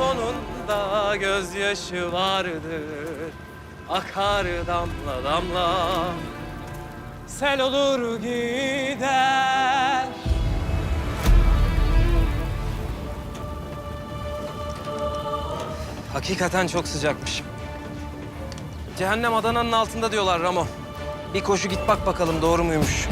sonunda gözyaşı vardır Akar damla damla Sel olur gider Hakikaten çok sıcakmış. Cehennem Adana'nın altında diyorlar Ramo. Bir koşu git bak bakalım doğru muymuş.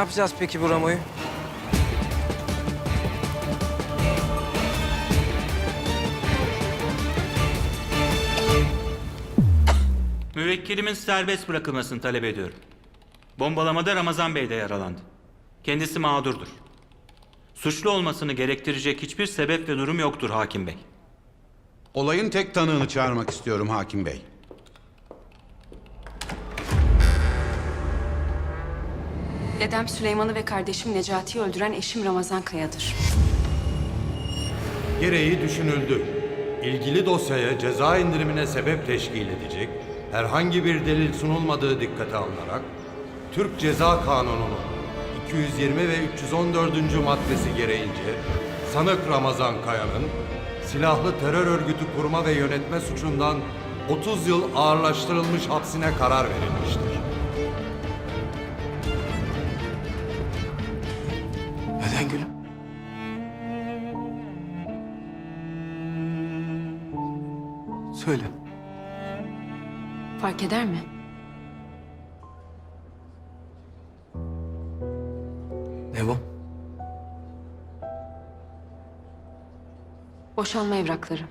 Yapacağız peki bu Ramo'yu? Müvekkilimin serbest bırakılmasını talep ediyorum. Bombalamada Ramazan Bey de yaralandı. Kendisi mağdurdur. Suçlu olmasını gerektirecek hiçbir sebep ve durum yoktur hakim bey. Olayın tek tanığını çağırmak istiyorum hakim bey. Dedem Süleyman'ı ve kardeşim Necati'yi öldüren eşim Ramazan Kaya'dır. Gereği düşünüldü. İlgili dosyaya ceza indirimine sebep teşkil edecek herhangi bir delil sunulmadığı dikkate alınarak Türk Ceza Kanunu'nun 220 ve 314. maddesi gereğince sanık Ramazan Kaya'nın silahlı terör örgütü kurma ve yönetme suçundan 30 yıl ağırlaştırılmış hapsine karar verilmiştir. Söyle. Fark eder mi? Ne bu? Boşanma evrakları.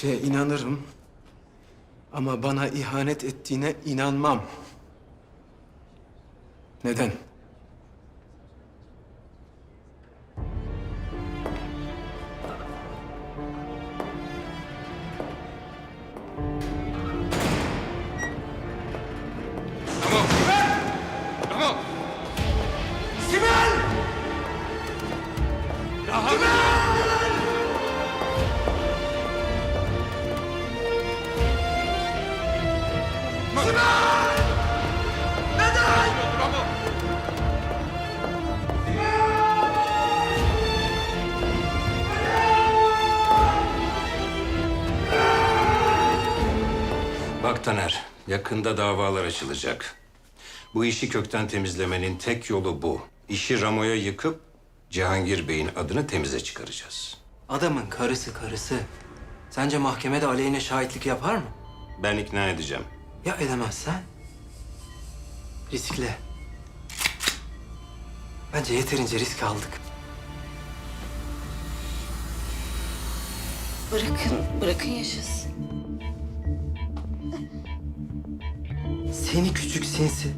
Şeye inanırım. Ama bana ihanet ettiğine inanmam. Neden? Yakında davalar açılacak. Bu işi kökten temizlemenin tek yolu bu. İşi Ramo'ya yıkıp Cihangir Bey'in adını temize çıkaracağız. Adamın karısı karısı. Sence mahkemede aleyhine şahitlik yapar mı? Ben ikna edeceğim. Ya edemezsen? Riskle. Bence yeterince risk aldık. Bırakın, bırakın yaşasın. Seni küçük sinsi.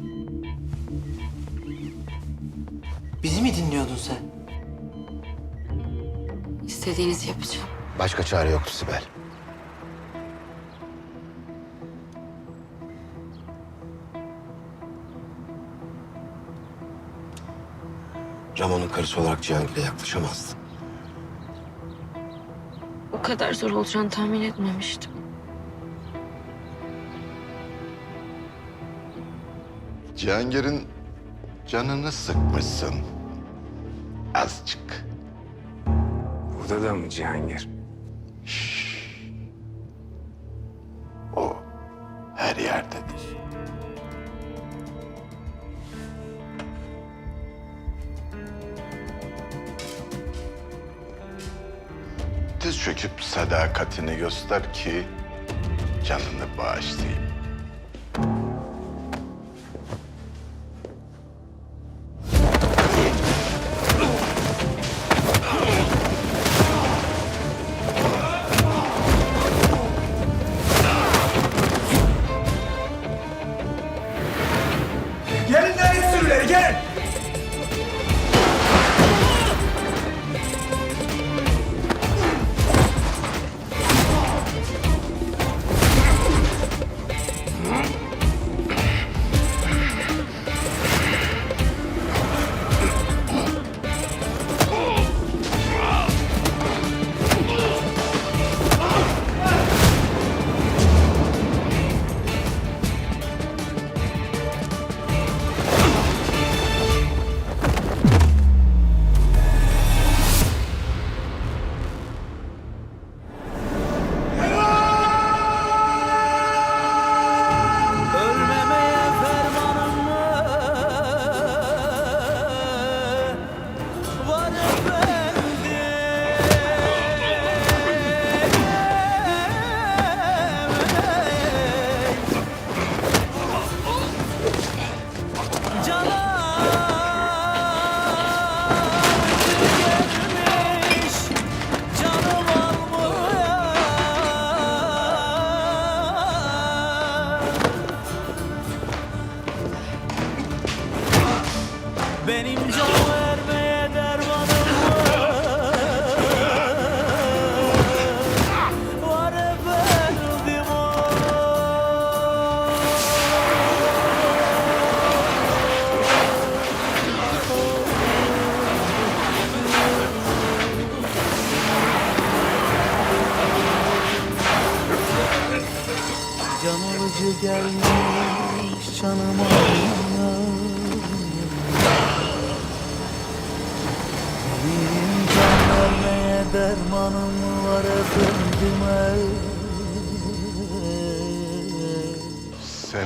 Bizi mi dinliyordun sen? İstediğinizi yapacağım. Başka çare yoktu Sibel. Ramon'un karısı olarak Cihangir'e yaklaşamazdın. O kadar zor olacağını tahmin etmemiştim. Cihangir'in canını sıkmışsın. Azıcık. Burada da mı Cihangir? O her yerdedir. Diz çöküp sadakatini göster ki canını bağışlayayım.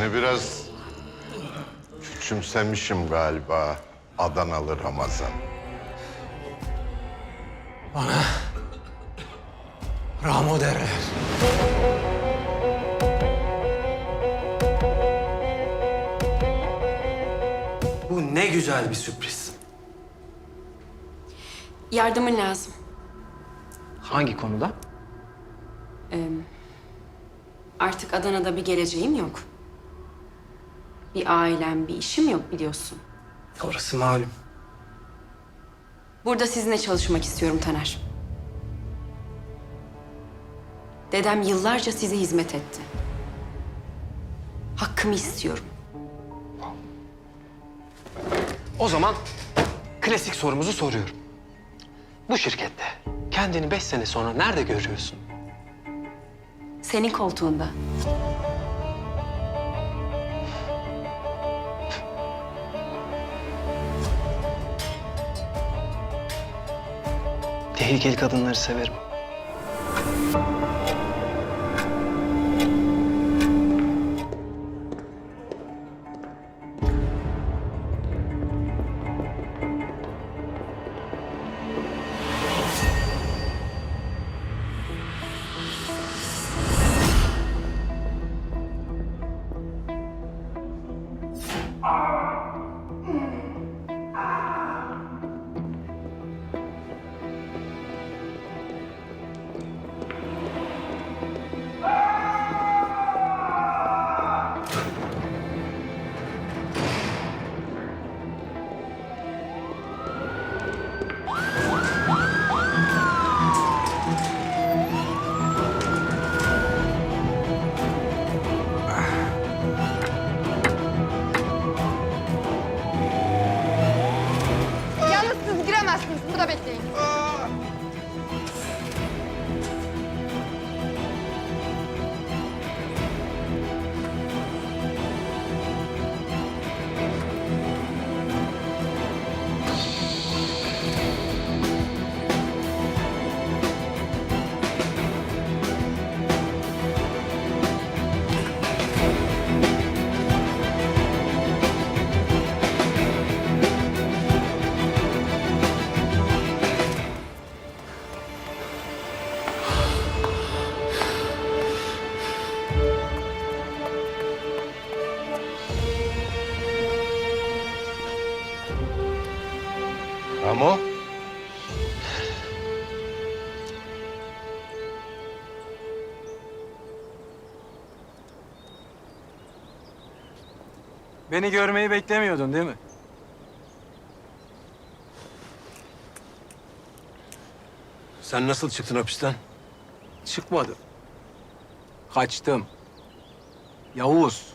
Seni biraz küçümsemişim galiba Adanalı Ramazan. Ramo derler. Bu ne güzel bir sürpriz. Yardımın lazım. Hangi konuda? Ee, artık Adana'da bir geleceğim yok. Bir ailem, bir işim yok biliyorsun. Orası malum. Burada sizinle çalışmak istiyorum Taner. Dedem yıllarca size hizmet etti. Hakkımı istiyorum. O zaman klasik sorumuzu soruyorum. Bu şirkette kendini beş sene sonra nerede görüyorsun? Senin koltuğunda. Tehlikeli kadınları severim. Ramo? Beni görmeyi beklemiyordun değil mi? Sen nasıl çıktın hapisten? Çıkmadım. Kaçtım. Yavuz.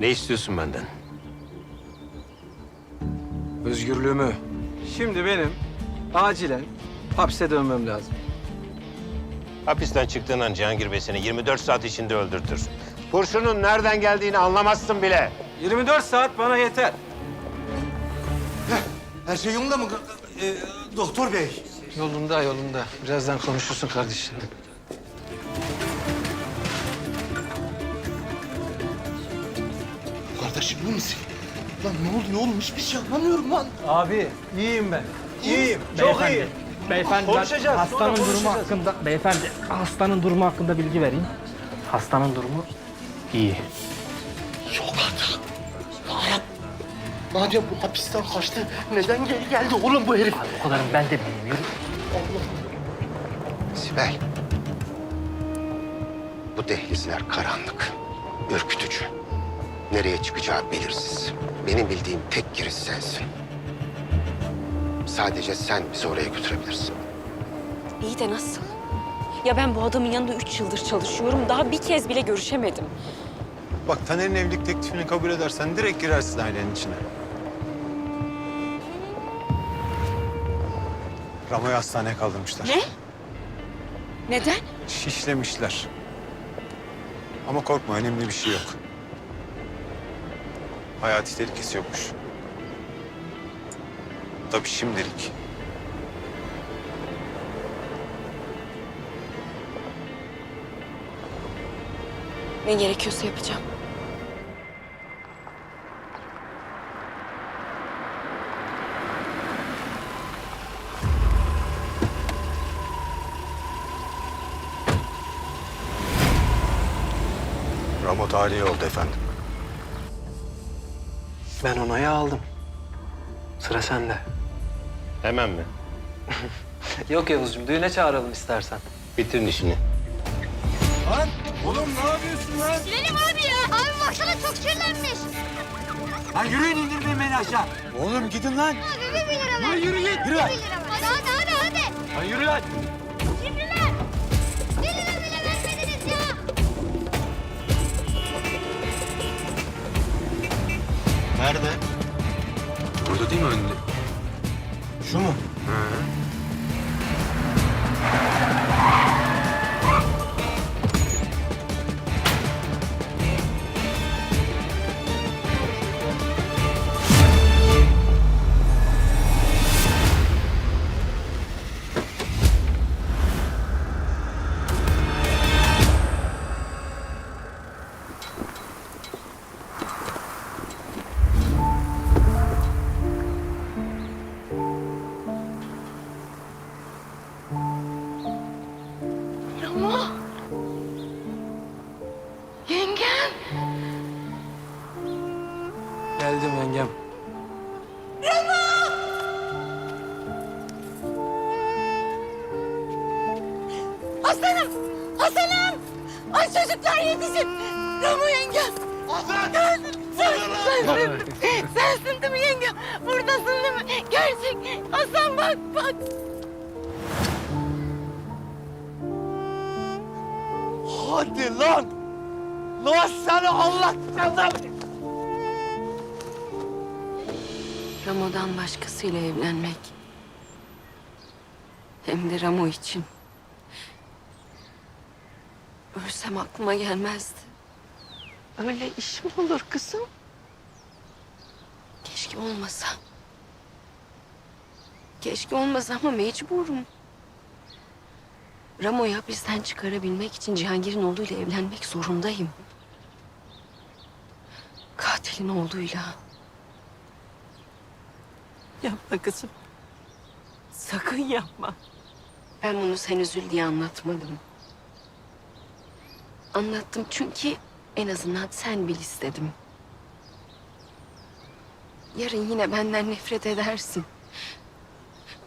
Ne istiyorsun benden? Özgürlüğümü. Şimdi benim acilen hapse dönmem lazım. Hapisten çıktığın an Cihangir Bey seni 24 saat içinde öldürtür. Kurşunun nereden geldiğini anlamazsın bile. 24 saat bana yeter. Her şey yolunda mı e, doktor bey? Yolunda yolunda. Birazdan konuşursun kardeşim. Kardeşim iyi misin? Lan ne oldu ne oğlum hiçbir şey anlamıyorum lan. Abi iyiyim ben. İyiyim. Çok iyiyim. Beyefendi ben Konuşacağız, hastanın sonra durumu konuşacağız. hakkında beyefendi hastanın durumu hakkında bilgi vereyim. Hastanın durumu iyi. Yok artık. Hayat. Madem bu hapisten kaçtı neden geri geldi oğlum bu herif? O kadarını ben de bilmiyorum. Sibel. Bu dehlizler karanlık, ürkütücü. Nereye çıkacağı belirsiz. Benim bildiğim tek giriş sensin. Sadece sen bizi oraya götürebilirsin. İyi de nasıl? Ya ben bu adamın yanında üç yıldır çalışıyorum. Daha bir kez bile görüşemedim. Bak Taner'in evlilik teklifini kabul edersen direkt girersin ailenin içine. Ramo'yu hastaneye kaldırmışlar. Ne? Neden? Şişlemişler. Ama korkma önemli bir şey yok. Hayati tehlikesi yokmuş. Tabii şimdilik. Ne gerekiyorsa yapacağım. Ramo tahliye oldu efendim. Ben onayı aldım. Sıra sende. Hemen mi? Yok Yavuzcuğum düğüne çağıralım istersen. Bitirin işini. Benim abi ya. Abi baksana çok kirlenmiş. Lan yürüyün indirmeyin beni aşağı. Oğlum gidin lan. Abi bir lira ver. yürü git. Yürü. Hadi hadi hadi hadi. Lan yürü lan. Nerede? Burada değil mi önünde? Şu mu? Aslanım. Aslanım. Ay çocuklar yetişin. Ramo yengem. Aslan. Sensin. Sensin. Sensin değil mi yengem? Buradasın değil mi? Gerçek. Aslan bak bak. Hadi lan! Lan seni Allah canım! Ramo'dan başkasıyla evlenmek. Hem de Ramo için. Ölsem aklıma gelmezdi. Öyle iş mi olur kızım? Keşke olmasa. Keşke olmasa ama mecburum. Ramo'yu hapisten çıkarabilmek için Cihangir'in oğluyla evlenmek zorundayım. Katilin oğluyla. Yapma kızım. Sakın yapma. Ben bunu sen üzül diye anlatmadım. Anlattım çünkü en azından sen bil istedim. Yarın yine benden nefret edersin.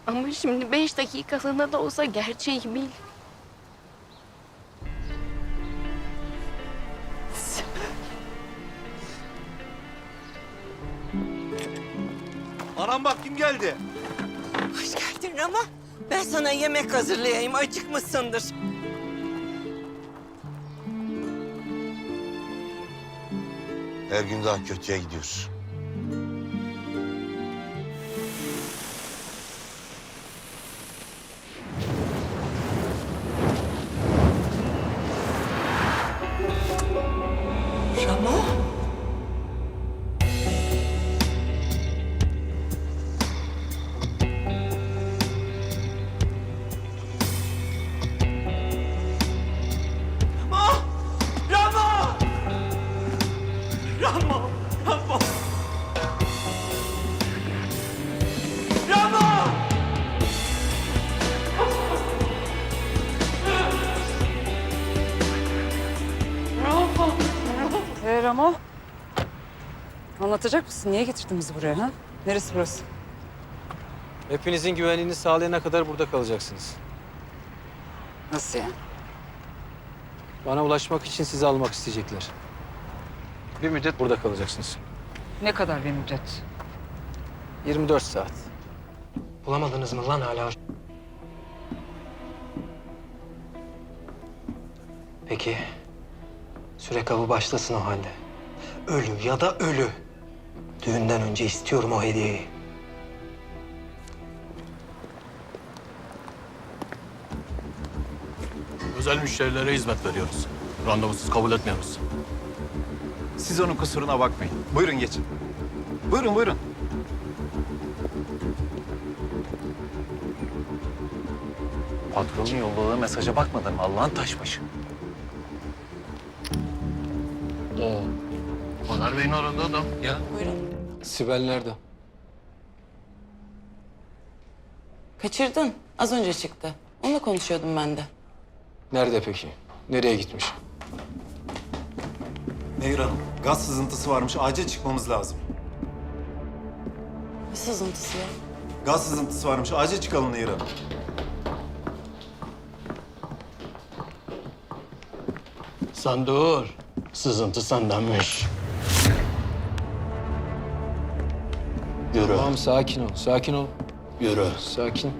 Ama şimdi beş dakikalığına da olsa gerçeği bil. Anam bak kim geldi? Hoş geldin ama ben sana yemek hazırlayayım. Acıkmışsındır. Her gün daha kötüye gidiyoruz. Anlatacak mısın? Niye getirdin bizi buraya ha? Neresi burası? Hepinizin güvenliğini sağlayana kadar burada kalacaksınız. Nasıl yani? Bana ulaşmak için sizi almak isteyecekler. Bir müddet burada kalacaksınız. Ne kadar bir müddet? 24 saat. Bulamadınız mı lan hala? Peki. Süre kabı başlasın o halde. Ölü ya da ölü. Düğünden önce istiyorum o hediyeyi. Özel müşterilere hizmet veriyoruz. Randevusuz kabul etmiyoruz. Siz onun kusuruna bakmayın. Buyurun geçin. Buyurun buyurun. Patronun yolladığı mesaja bakmadın mı Allah'ın taşbaşı? Oo. Soner Bey'in aradığı adam. Ya Sibel nerede? Kaçırdın. Az önce çıktı. Onunla konuşuyordum ben de. Nerede peki? Nereye gitmiş? Nehir Hanım, gaz sızıntısı varmış. Acil çıkmamız lazım. Ne sızıntısı ya? Gaz sızıntısı varmış. Acil çıkalım Nehir Hanım. Sen dur. Sızıntı sendenmiş. Yürü. Tamam sakin ol, sakin ol. Yürü. Sakin.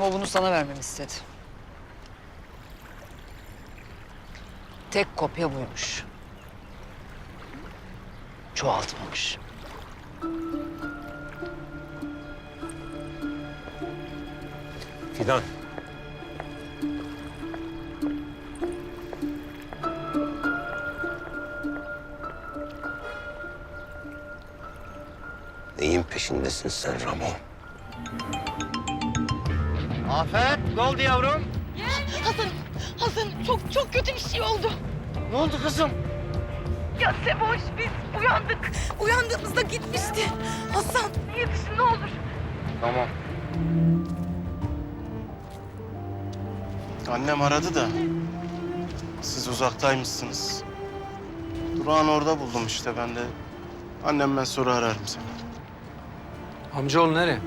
Ramo bunu sana vermemi istedi. Tek kopya buymuş. Çoğaltmamış. Fidan. Neyin peşindesin sen Ramo? Afet, ne oldu yavrum? Hasan, Hasan çok çok kötü bir şey oldu. Ne oldu kızım? Ya Seboş biz uyandık. Uyandığımızda gitmişti. Hasan yetişin ne olur. Tamam. Annem aradı da siz uzaktaymışsınız. Durağan orada buldum işte ben de. Annem ben sonra ararım seni. Amcaoğlu nereye?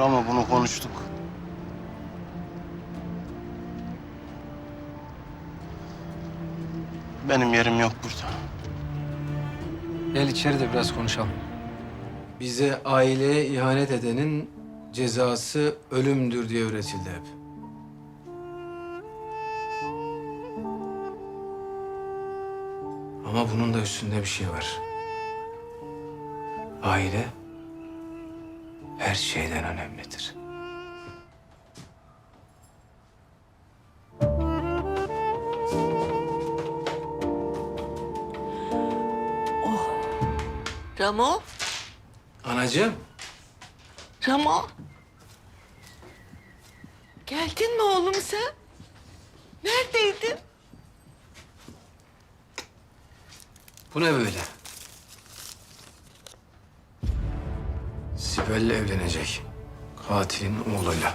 Ramo bunu konuştuk. Benim yerim yok burada. Gel içeri de biraz konuşalım. Bize aileye ihanet edenin cezası ölümdür diye öğretildi hep. Ama bunun da üstünde bir şey var. Aile her şeyden önemlidir. Ramo? Anacığım, Ramo? Geldin mi oğlum sen? Neredeydin? bu ne böyle? Sibel'le evlenecek. Katilin oğluyla.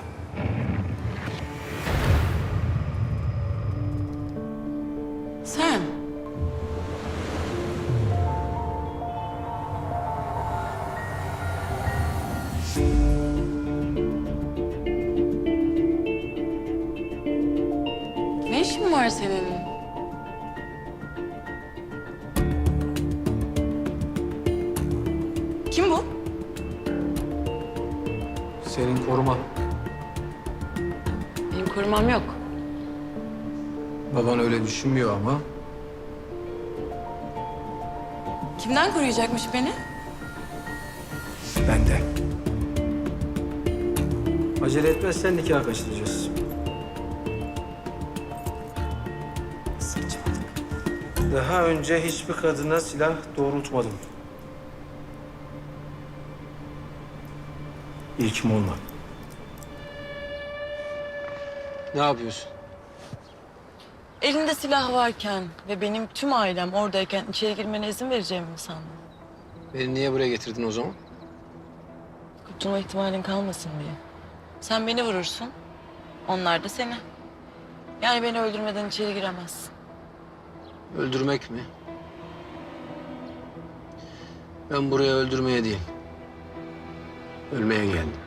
Koruma. Benim korumam yok. Baban öyle düşünmüyor ama Kimden koruyacakmış beni? bende. Acele etmezsen nikah kaçıracağız. Saçmalık. Daha önce hiçbir kadına silah doğrultmadım. İlkim olma. Ne yapıyorsun? Elinde silah varken ve benim tüm ailem oradayken içeri girmene izin vereceğimi mi sandın? Beni niye buraya getirdin o zaman? Kurtulma ihtimalin kalmasın diye. Sen beni vurursun, onlar da seni. Yani beni öldürmeden içeri giremezsin. Öldürmek mi? Ben buraya öldürmeye değil, ölmeye geldim.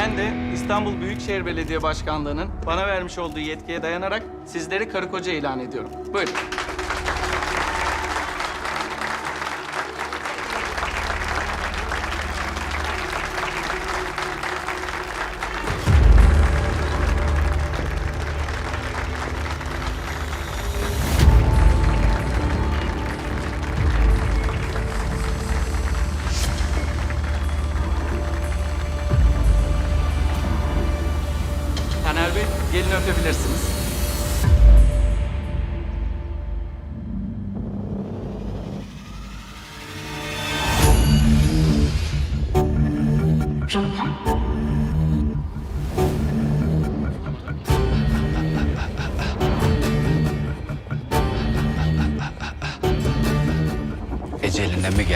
Ben de İstanbul Büyükşehir Belediye Başkanlığı'nın bana vermiş olduğu yetkiye dayanarak sizleri karı koca ilan ediyorum. Buyurun.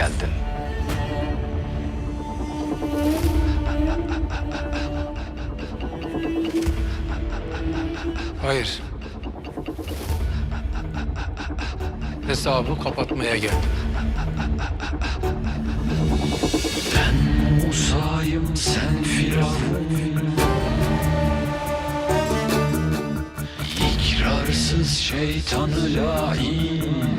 Geldin? Hayır. Hesabı kapatmaya geldim. Musayım sen firavun İkrarsız şeytanı lain